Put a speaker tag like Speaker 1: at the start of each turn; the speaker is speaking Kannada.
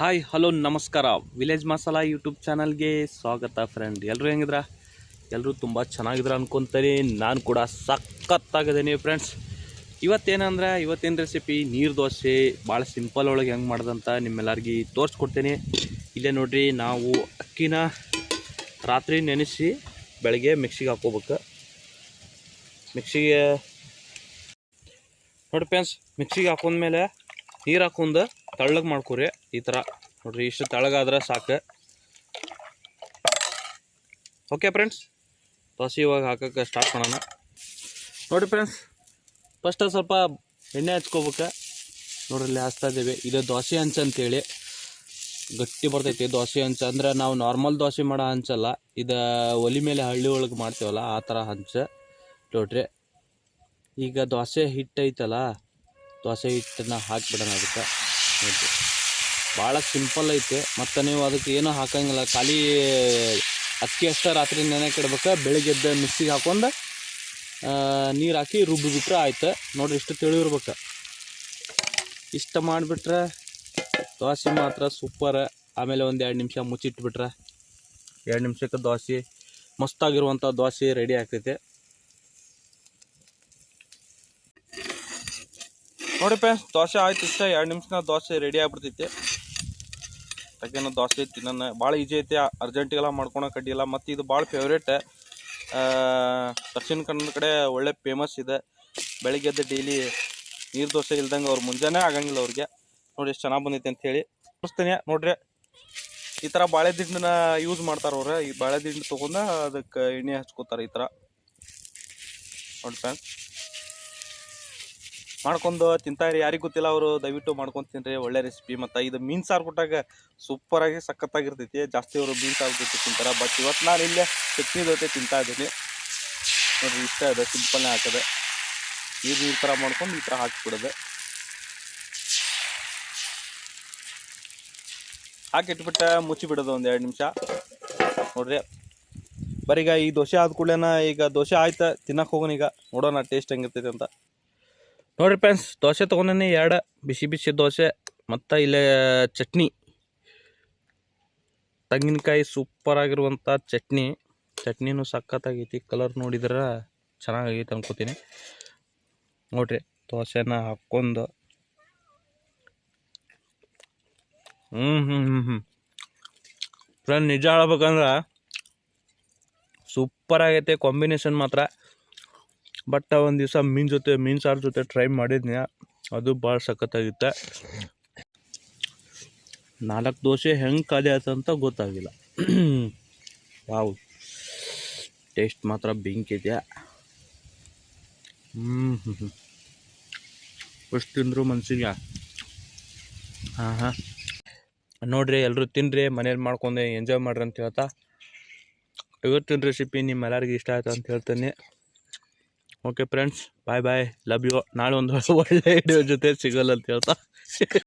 Speaker 1: ಹಾಯ್, ಹಲೋ, ನಮಸ್ಕಾರ. ವಿಲೇಜ್ ಮಸಾಲ ಯೂಟ್ಯೂಬ್ ಚಾನಲ್ಗೆ ಸ್ವಾಗತ ಫ್ರೆಂಡ್ ಎಲ್ಲರೂ ಹೆಂಗಿದ್ರ? ಎಲ್ಲರೂ ತುಂಬ ಚೆನ್ನಾಗಿದ್ರ ಅನ್ಕೊತೀನಿ. ನಾನು ಕೂಡ ಸಖತ್ತಾಗಿದ್ದೀನಿ ಫ್ರೆಂಡ್ಸ್ ಇವತ್ತೇನಂದ್ರೆ, ಇವತ್ತೇನು ರೆಸಿಪಿ ನೀರು ದೋಸೆ. ಭಾಳ ಸಿಂಪಲ್ ಒಳಗೆ ಹೆಂಗೆ ಮಾಡ್ದಂತ ನಿಮ್ಮೆಲ್ಲರಿಗೆ ತೋರಿಸ್ಕೊಡ್ತೀನಿ. ಇಲ್ಲೇ ನೋಡಿರಿ, ನಾವು ಅಕ್ಕಿನ ರಾತ್ರಿ ನೆನೆಸಿ ಬೆಳಗ್ಗೆ ಮಿಕ್ಸಿಗೆ ಹಾಕೋಬೇಕು ಮಿಕ್ಸಿಗೆ ನೋಡಿ ಫ್ರೆಂಡ್ಸ್ ಮಿಕ್ಸಿಗೆ ಹಾಕೊಂಡ್ಮೇಲೆ ನೀರು ಹಾಕೊಂಡು ತಳ್ಳಗೆ ಮಾಡ್ಕೊರಿ, ಈ ಥರ ನೋಡ್ರಿ, ಇಷ್ಟು ತಳಗಾದ್ರೆ ಸಾಕು. ಓಕೆ ಫ್ರೆಂಡ್ಸ್ ದೋಸೆ ಇವಾಗ ಹಾಕೋಕ್ಕೆ ಸ್ಟಾರ್ಟ್ ಮಾಡೋಣ. ನೋಡಿ ಫ್ರೆಂಡ್ಸ್ ಫಸ್ಟ್ ಸ್ವಲ್ಪ ಎಣ್ಣೆ ಹಚ್ಕೋಬೇಕು. ನೋಡ್ರಿ ಹಚ್ತಾ ಇದ್ದೀವಿ. ಇದು ದೋಸೆ ಹಂಚ ಅಂತೇಳಿ. ಗಟ್ಟಿ ಬರ್ತೈತಿ ದೋಸೆ ಹಂಚ. ಅಂದ್ರೆ ನಾವು ನಾರ್ಮಲ್ ದೋಸೆ ಮಾಡೋ ಹಂಚಲ್ಲ ಇದು ಒಲಿ ಮೇಲೆ ಹಳ್ಳಿ ಒಳಗೆ ಮಾಡ್ತೀವಲ್ಲ, ಆ ಥರ ಹಂಚ. ನೋಡ್ರಿ, ಈಗ ದೋಸೆ ಹಿಟ್ಟು ಐತಲ್ಲ ದೋಸೆ ಹಿಟ್ಟನ್ನ ಹಾಕ್ಬಿಡೋಣ ಅದಕ್ಕೆ. ನೋಡ್ರಿ ಭಾಳ ಸಿಂಪಲ್ ಐತೆ, ಮತ್ತು ನೀವು ಅದಕ್ಕೆ ಏನೂ ಹಾಕಂಗಿಲ್ಲ. ಖಾಲಿ ಅಕ್ಕಿ ಅಷ್ಟೇ ರಾತ್ರಿ ನೆನೆಕಿಡ್ಬೇಕು ಬೆಳಿಗ್ಗೆ ಎದ್ದು ಮಿಕ್ಸಿಗೆ ಹಾಕೊಂಡು ನೀರು ಹಾಕಿ ರುಬ್ಬಿಬಿಟ್ರೆ ಆಯ್ತು. ನೋಡ್ರಿ ಇಷ್ಟು ತಿಳಿವಿರ್ಬೇಕು ಇಷ್ಟ ಮಾಡಿಬಿಟ್ರೆ ದೋಸೆ ಮಾತ್ರ ಸೂಪರ್ ಆಮೇಲೆ ಒಂದು ಎರಡು ನಿಮಿಷ ಮುಚ್ಚಿಟ್ಬಿಟ್ರೆ. ಎರಡು ನಿಮಿಷಕ್ಕೆ ದೋಸೆ ಮಸ್ತಾಗಿರುವಂಥ ದೋಸೆ ರೆಡಿ ಆಗ್ತೈತೆ. ನೋಡಿ ದೋಸೆ ಆಯ್ತು ಇಷ್ಟ, ಎರಡು ನಿಮಿಷನ ದೋಸೆ ರೆಡಿ ಆಗ್ಬಿಡ್ತೈತಿ. ಯಾಕೆನೋ ದೋಸೆ ತಿನ್ನೋಣ. ಭಾಳ ಈಜಿ ಐತಿ ಅರ್ಜೆಂಟಿಗೆಲ್ಲ ಮಾಡ್ಕೊಳೋ ಕಡ್ಡಿಲ್ಲ ಮತ್ತು ಇದು ಭಾಳ ಫೇವ್ರೇಟ್ ದಕ್ಷಿಣ ಕನ್ನಡ ಕಡೆ ಒಳ್ಳೆ ಫೇಮಸ್ ಇದೆ. ಬೆಳಿಗ್ಗೆ ಎದ್ದು ಡೈಲಿ ನೀರು ದೋಸೆ ಇಲ್ದಂಗೆ ಅವ್ರು ಮುಂಜಾನೆ ಆಗಂಗಿಲ್ಲ ಅವ್ರಿಗೆ. ನೋಡಿ ಎಷ್ಟು ಚೆನ್ನಾಗಿ ಬಂದೈತೆ ಅಂತ ಹೇಳಿ. ತೋರಿಸ್ತೀನಿ, ನೋಡ್ರಿ. ಈ ಥರ ಬಾಳೆ ದಿಂಡನ್ನ ಯೂಸ್ ಮಾಡ್ತಾರೆ ಅವ್ರು. ಈ ಬಾಳೆ ದಿಂಡು ತೊಗೊಂಡು ಅದಕ್ಕೆ ಎಣ್ಣೆ ಹಚ್ಕೋತಾರೆ ಈ ಥರ ನೋಡಿ ಫ್ರೆಂಡ್ಸ್ ಮಾಡ್ಕೊಂಡು ತಿಂತಾರೆ, ಯಾರಿಗೂ ಗೊತ್ತಿಲ್ಲ ಅವರು ದಯವಿಟ್ಟು ಮಾಡ್ಕೊಂಡು ತಿನ್ರಿ, ಒಳ್ಳೆ ರೆಸಿಪಿ ಮತ್ತು ಇದು ಮೀನು ಸಾರು ಕೊಟ್ಟಾಗ ಸೂಪರಾಗಿ ಸಖತ್ತಾಗಿರ್ತೈತಿ. ಜಾಸ್ತಿ ಅವರು ಮೀನು ಸಾರು ಜೊತೆ ತಿಂತಾರೆ. ಬಟ್ ಇವತ್ತು ನಾನು ಇಲ್ಲೇ ಚಟ್ನಿ ಜೊತೆ ತಿಂತಾ ಇದ್ದೀನಿ. ನೋಡ್ರಿ, ಇಷ್ಟ ಇದೆ. ಸಿಂಪಲ್ನೇ ಹಾಕಿದೆ. ಈಗ ಈ ಥರ ಮಾಡ್ಕೊಂಡು ಈ ಥರ ಹಾಕಿಬಿಡೋದು. ಹಾಕಿಟ್ಬಿಟ್ಟು ಮುಚ್ಚಿಬಿಡೋದು ಒಂದು ಎರಡು ನಿಮಿಷ. ನೋಡ್ರಿ. ಬರೀ ಈಗ ಈ ದೋಸೆ ಆದ ಕೂಡಲೇನ ಈಗ ದೋಸೆ ಆಯ್ತಾ ತಿನ್ನಕ್ಕೆ ಹೋಗೋಣ ಈಗ. ನೋಡೋಣ ಟೇಸ್ಟ್ ಹೆಂಗಿರ್ತೈತೆ ಅಂತ. ನೋಡ್ರಿ ಫ್ರೆಂಡ್ಸ್ ದೋಸೆ ತೊಗೊಂಡೇನಿ, ಎರಡು. ಬಿಸಿ ಬಿಸಿ ದೋಸೆ, ಮತ್ತು ಇಲ್ಲೇ ಚಟ್ನಿ. ತೆಂಗಿನಕಾಯಿ ಸೂಪರ್ ಆಗಿರುವಂಥ ಚಟ್ನಿ. ಚಟ್ನಿನೂ ಸಖತ್ತಾಗೈತಿ ಕಲರ್ ನೋಡಿದ್ರೆ ಚೆನ್ನಾಗೈತೆ ಅನ್ಕೋತೀನಿ. ನೋಡ್ರಿ, ದೋಸೆನ ಹಾಕ್ಕೊಂಡು. ಹ್ಞೂ ಹ್ಞೂ ಹ್ಞೂ ಹ್ಞೂ ಫ್ರೆಂಡ್ ನಿಜ ಹೇಳ್ಬೇಕಂದ್ರೆ ಸೂಪರ್ ಆಗೈತೆ ಕಾಂಬಿನೇಷನ್ ಮಾತ್ರ. ಬಟ್ ಒಂದು ದಿವಸ ಮೀನು ಜೊತೆ, ಮೀನು ಸಾರು ಜೊತೆ ಟ್ರೈ ಮಾಡಿದ್ನ ಅದು ಭಾಳ ಸಖತ್ತಾಗಿತ್ತೆ. ನಾಲ್ಕು ದೋಸೆ ಹೆಂಗೆ ಖಾಲಿ ಅಂತ ಗೊತ್ತಾಗಿಲ್ಲ. ವಾವ್. ಟೇಸ್ಟ್ ಮಾತ್ರ ಬೆಂಕಿ ಇದೆ ಹ್ಞೂ ಹ್ಞೂ ತಿಂದರು ಮನ್ಸಿಗೆ? ಹಾಂ ಹಾಂ. ನೋಡ್ರಿ ಎಲ್ಲರೂ ತಿನ್ರಿ, ಮನೇಲಿ ಮಾಡ್ಕೊಂಡೆ ಎಂಜಾಯ್ ಮಾಡ್ರಿ ಅಂತ ಹೇಳ್ತಾ. ಇವತ್ತಿನ ರೆಸಿಪಿ ನಿಮ್ಮೆಲ್ಲರಿಗೂ ಇಷ್ಟ ಆಯ್ತು ಅಂತ ಹೇಳ್ತೇನೆ. Okay friends bye bye love you ನಾಳೆ ಒಂದು ಒಳ್ಳೆ ವಿಡಿಯೋ ಜೊತೆ ಸಿಗಲ್ಲ ಅಂತ ಹೇಳ್ತಾ.